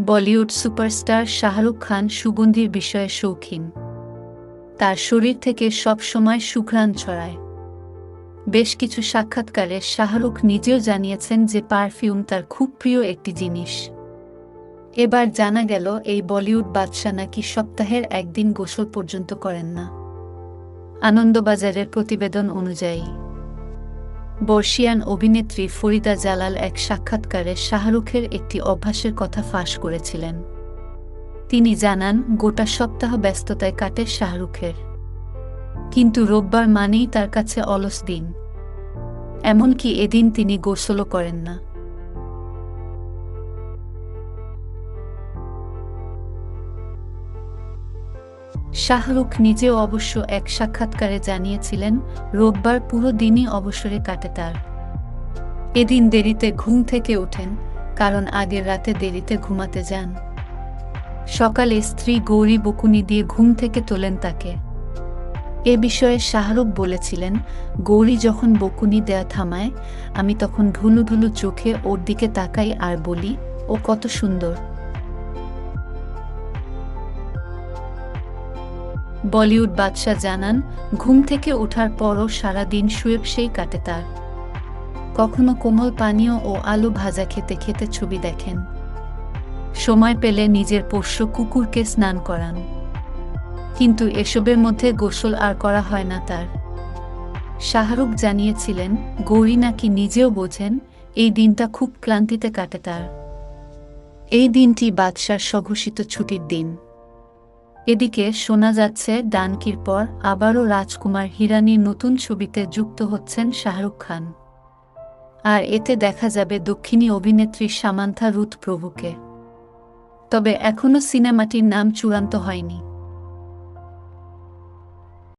Bollywood superstar Shahrukh Khan সুগন্ধির বিষয়ে শৌখিন। তার শরীর থেকে সব সময় সুঘ্রাণ ছড়ায়। বেশ কিছু সাক্ষাৎকারে শাহরুখ নিজেও জানিয়েছেন যে পারফিউম তার খুব প্রিয় একটি জিনিস। এবার জানা গেল এই বলিউড বাদশা নাকি সপ্তাহের একদিন গোসল পর্যন্ত করেন না। আনন্দবাজারের প্রতিবেদন অনুযায়ী। বর্ষিয়ান অভিনেত্রী ফরিদা জালাল এক সাক্ষাৎকারে শাহরুখের একটি অভ্যাসের কথা ফাঁস করেছিলেন। তিনি জানান, গোটা সপ্তাহ ব্যস্ততায় কাটে শাহরুখের। কিন্তু রোববার মানেই তার কাছে অলস দিন। এমনকি এদিন তিনি গোসলও করেন না। শাহরুখ নিজেও অবশ্য এক সাক্ষাৎকারে জানিয়েছিলেন, রোববার পুরো দিনই অবসরে কাটে তার। এদিন দেরিতে ঘুম থেকে ওঠেন, কারণ আগের রাতে দেরিতে ঘুমাতে যান। সকালে স্ত্রী গৌরী বকুনি দিয়ে ঘুম থেকে তোলেন তাকে। এ বিষয়ে শাহরুখ বলেছিলেন, গৌরী যখন বকুনি দেয়া থামায়, আমি তখন ঢুলু ঢুলু চোখে ওর দিকে তাকাই আর বলি, ও কত সুন্দর বলিউড বাদশাহ জানান, ঘুম থেকে ওঠার পরও সারাদিন শুয়েবসেই কাটে তার। কখনো কোমল পানীয় ও আলু ভাজা খেতে খেতে ছবি দেখেন। সময় পেলে নিজের পোষ্য কুকুরকে স্নান করান। কিন্তু এসবের মধ্যে গোসল আর করা হয় না তার। শাহরুখ জানিয়েছিলেন, গৌরী নাকি নিজেও বোঝেন, এই দিনটা খুব ক্লান্তিতে কাটে তার। এই দিনটি বাদশার স্বঘোষিত ছুটির দিন। এদিকে শোনা যাচ্ছে ডানকির পর আবারও রাজকুমার হিরানির নতুন ছবিতে যুক্ত হচ্ছেন শাহরুখ খান। আর এতে দেখা যাবে দক্ষিণী অভিনেত্রী সামান্থা রুথ প্রভুকে তবে এখনও সিনেমাটির নাম চূড়ান্ত হয়নি।